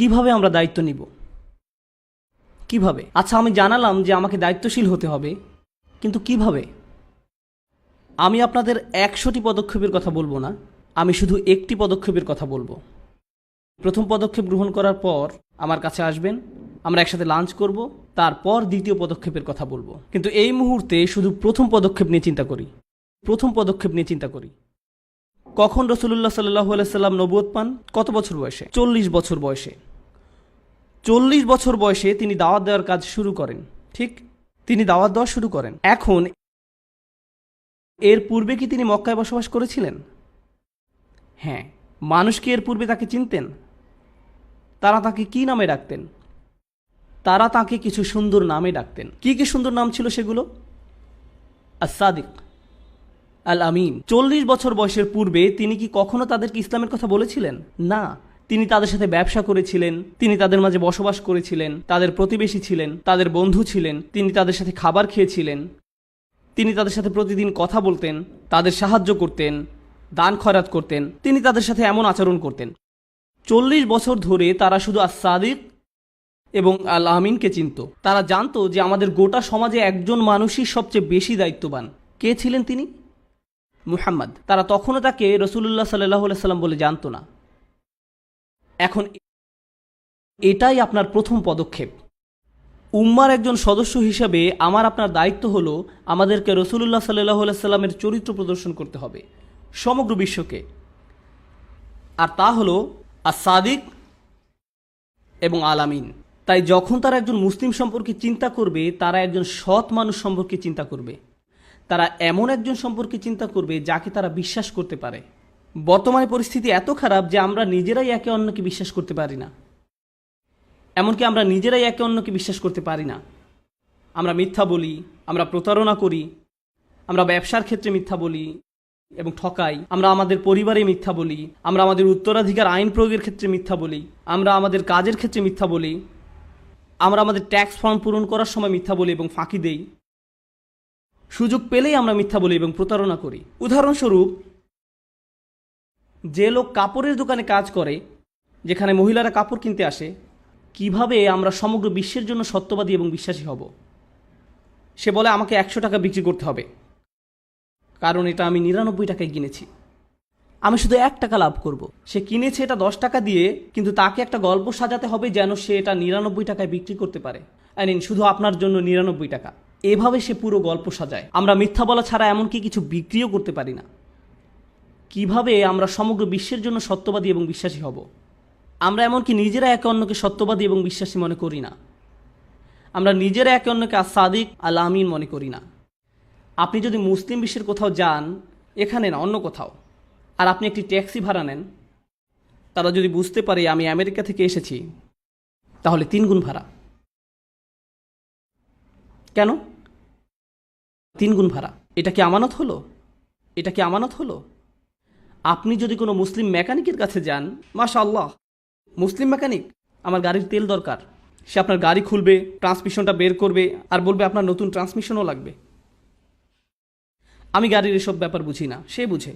কীভাবে আমরা দায়িত্ব নিব? কীভাবে? আচ্ছা আমি জানালাম যে আমাকে দায়িত্বশীল হতে হবে, কিন্তু কীভাবে? আমি আপনাদের একশোটি পদক্ষেপের কথা বলব না, আমি শুধু একটি পদক্ষেপের কথা বলব। প্রথম পদক্ষেপ গ্রহণ করার পর আমার কাছে আসবেন, আমরা একসাথে লাঞ্চ করব, তারপর দ্বিতীয় পদক্ষেপের কথা বলব। কিন্তু এই মুহূর্তে শুধু প্রথম পদক্ষেপ নিয়ে চিন্তা করি, প্রথম পদক্ষেপ নিয়ে চিন্তা করি। কখন রসুল্লাহ সাল্লাহ সাল্লাম নবুয়ত পান? কত বছর বয়সে? চল্লিশ বছর বয়সে। চল্লিশ বছর বয়সে তিনি দাওয়াত দেওয়ার কাজ শুরু করেন। ঠিক তিনি দাওয়াত দেওয়া শুরু করেন। এখন এর পূর্বে কি তিনি মক্কায় বসবাস করেছিলেন? হ্যাঁ মানুষ কি এর পূর্বে তাকে চিনতেন? তারা তাকে কি নামে ডাকতেন? তারা তাকে কিছু সুন্দর নামে ডাকতেন। কি কি সুন্দর নাম ছিল সেগুলো? আসাদিক আল আমিন চল্লিশ বছর বয়সের পূর্বে তিনি কি কখনো তাদেরকে ইসলামের কথা বলেছিলেন? না। তিনি তাদের সাথে ব্যবসা করেছিলেন, তিনি তাদের মাঝে বসবাস করেছিলেন, তাদের প্রতিবেশী ছিলেন, তাদের বন্ধু ছিলেন, তিনি তাদের সাথে খাবার খেয়েছিলেন। তিনি তাদের সাথে প্রতিদিন কথা বলতেন, তাদের সাহায্য করতেন, দান খয়রাত করতেন, তিনি তাদের সাথে এমন আচরণ করতেন। চল্লিশ বছর ধরে তারা শুধু আসাদিক এবং আল আমিনকে চিনত। তারা জানতো যে আমাদের গোটা সমাজে একজন মানুষই সবচেয়ে বেশি দায়িত্ববান। কে ছিলেন তিনি? মুহাম্মদ। তারা তখনও তাকে রসুল্লাহ সাল্লাহ সাল্লাম বলে জানতো না। এখন এটাই আপনার প্রথম পদক্ষেপ। উম্মার একজন সদস্য হিসাবে আমার আপনার দায়িত্ব হলো আমাদেরকে রসুল্লাহ সাল্লাহ সাল্লামের চরিত্র প্রদর্শন করতে হবে, সমগ্র বিশ্বকে। আর তা হলো আসাদিক এবং আলামিন তাই যখন তারা একজন মুসলিম সম্পর্কে চিন্তা করবে, তারা একজন সৎ মানুষ সম্পর্কে চিন্তা করবে। তারা এমন একজন সম্পর্কে চিন্তা করবে যাকে তারা বিশ্বাস করতে পারে। বর্তমানে পরিস্থিতি এত খারাপ যে আমরা নিজেরাই একে অন্যকে বিশ্বাস করতে পারি না। এমনকি আমরা নিজেরাই একে অন্যকে বিশ্বাস করতে পারি না। আমরা মিথ্যা বলি, আমরা প্রতারণা করি, আমরা ব্যবসার ক্ষেত্রে মিথ্যা বলি এবং ঠকাই, আমরা আমাদের পরিবারে মিথ্যা বলি, আমরা আমাদের উত্তরাধিকার আইন প্রয়োগের ক্ষেত্রে মিথ্যা বলি, আমরা আমাদের কাজের ক্ষেত্রে মিথ্যা বলি, আমরা আমাদের ট্যাক্স ফর্ম পূরণ করার সময় মিথ্যা বলি এবং ফাঁকি দেই। সুযোগ পেলেই আমরা মিথ্যা বলি এবং প্রতারণা করি। উদাহরণস্বরূপ যে লোক কাপড়ের দোকানে কাজ করে, যেখানে মহিলারা কাপড় কিনতে আসে, কীভাবে আমরা সমগ্র বিশ্বের জন্য সত্যবাদী এবং বিশ্বাসী হব? সে বলে, আমাকে একশো টাকা বিক্রি করতে হবে। কারণ এটা আমি নিরানব্বই টাকায় কিনেছি। আমি শুধু এক টাকা লাভ করব। সে কিনেছে এটা দশ টাকা দিয়ে, কিন্তু তাকে একটা গল্প সাজাতে হবে যেন সে এটা নিরানব্বই টাকায় বিক্রি করতে পারে। মিন, শুধু আপনার জন্য নিরানব্বই টাকা। এভাবে সে পুরো গল্প সাজায়। আমরা মিথ্যা বলা ছাড়া এমনকি কিছু বিক্রিও করতে পারি না। কীভাবে আমরা সমগ্র বিশ্বের জন্য সত্যবাদী এবং বিশ্বাসী হব? আমরা এমনকি নিজেরা একে অন্যকে সত্যবাদী এবং বিশ্বাসী মনে করি না। আমরা নিজেরা একে অন্যকে আসাদিক আল আমিন মনে করি না। আপনি যদি মুসলিম বিশ্বের কোথাও যান, এখানে না, অন্য কোথাও। আর আপনি একটি ট্যাক্সি ভাড়া নেন, তারা যদি বুঝতে পারে আমি আমেরিকা থেকে এসেছি, তাহলে তিন গুণ ভাড়া। কেন? তিন গুণ ভাড়া। এটা কি আমানত হলো? এটা কি আমানত হলো? আপনি যদি কোনো মুসলিম মেকানিকের কাছে যান মাশা আল্লাহ মুসলিম মেকানিক, আমার গাড়ির তেল দরকার। সে আপনার গাড়ি খুলবে ট্রান্সমিশনটা বের করবে আর বলবে আপনার নতুন ট্রান্সমিশনও লাগবে। আমি গাড়ির এসব ব্যাপার বুঝি না, সে বুঝে।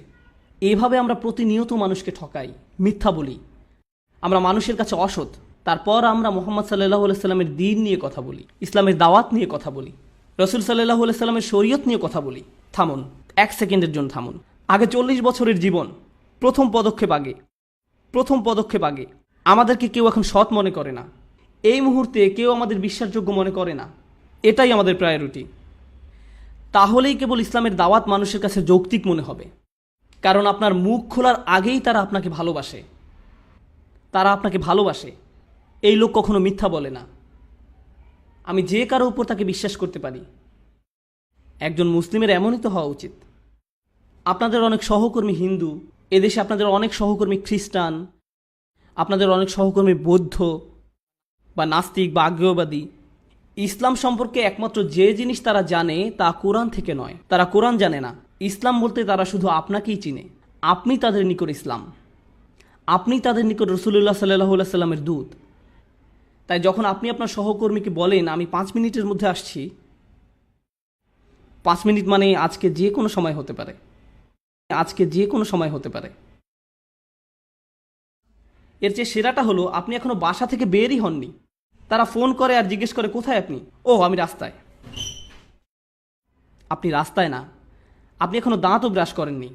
এভাবে আমরা প্রতিনিয়ত মানুষকে ঠকাই, মিথ্যা বলি। আমরা মানুষের কাছে অসৎ, তারপর আমরা মোহাম্মদ সাল্লাহ সাল্লামের দিন নিয়ে কথা বলি, ইসলামের দাওয়াত নিয়ে কথা বলি, রসুল সাল্লাহ সাল্লামের শরীয়ত নিয়ে কথা বলি। থামুন, এক সেকেন্ডের জন্য থামুন। আগে চল্লিশ বছরের জীবন, প্রথম পদক্ষেপ আগে, প্রথম পদক্ষেপ আগে। আমাদেরকে কেউ এখন সৎ মনে করে না। এই মুহূর্তে কেউ আমাদের বিশ্বাসযোগ্য মনে করে না। এটাই আমাদের প্রায়োরিটি তাহলেই কেবল ইসলামের দাওয়াত মানুষের কাছে যৌক্তিক মনে হবে। কারণ আপনার মুখ খোলার আগেই তারা আপনাকে ভালোবাসে। তারা আপনাকে ভালোবাসে। এই লোক কখনো মিথ্যা বলে না। আমি যে কারও উপর তাকে বিশ্বাস করতে পারি। একজন মুসলিমের এমনই তো হওয়া উচিত। আপনাদের অনেক সহকর্মী হিন্দু, এদেশে আপনাদের অনেক সহকর্মী খ্রিস্টান, আপনাদের অনেক সহকর্মী বৌদ্ধ বা নাস্তিক বা আগ্রহবাদী। ইসলাম সম্পর্কে একমাত্র যে জিনিস তারা জানে তা কোরআন থেকে নয়। তারা কোরআন জানে না। ইসলাম বলতে তারা শুধু আপনাকেই চিনে। আপনি তাদের নিকট ইসলাম। আপনি তাদের নিকট রসুল্লাহ সাল্লাহ সাল্লামের দূত। তাই যখন আপনি আপনার সহকর্মীকে বলেন, আমি পাঁচ মিনিটের মধ্যে আসছি। পাঁচ মিনিট মানে আজকে যে কোনো সময় হতে পারে। আজকে যে কোনো সময় হতে পারে। এর চেয়ে সেরাটা হলো, আপনি এখনও বাসা থেকে বেরই হননি। তারা ফোন করে আর জিজ্ঞেস করে, কোথায় আপনি? ও, আমি রাস্তায়। আপনি রাস্তায় না। আপনি এখনও দাঁতও ব্রাশ করেননি।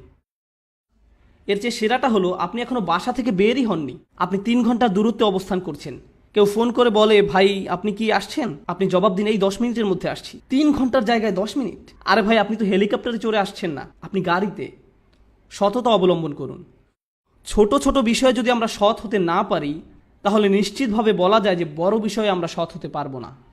এর চেয়ে সেরাটা হলো, আপনি এখনও বাসা থেকে বেরই হননি। আপনি তিন ঘণ্টা দূরত্বে অবস্থান করছেন। কেউ ফোন করে বলে, ভাই, আপনি কি আসছেন? আপনি জবাব দিন, এই দশ মিনিটের মধ্যে আসছি। তিন ঘণ্টার জায়গায় দশ মিনিট? আরে ভাই, আপনি তো হেলিকপ্টারে চড়ে আসছেন না। আপনি গাড়িতে। সততা অবলম্বন করুন। ছোট ছোট বিষয়ে যদি আমরা সৎ হতে না পারি, তাহলে নিশ্চিতভাবে বলা যায় যে বড় বিষয়ে আমরা সৎ হতে পারব না।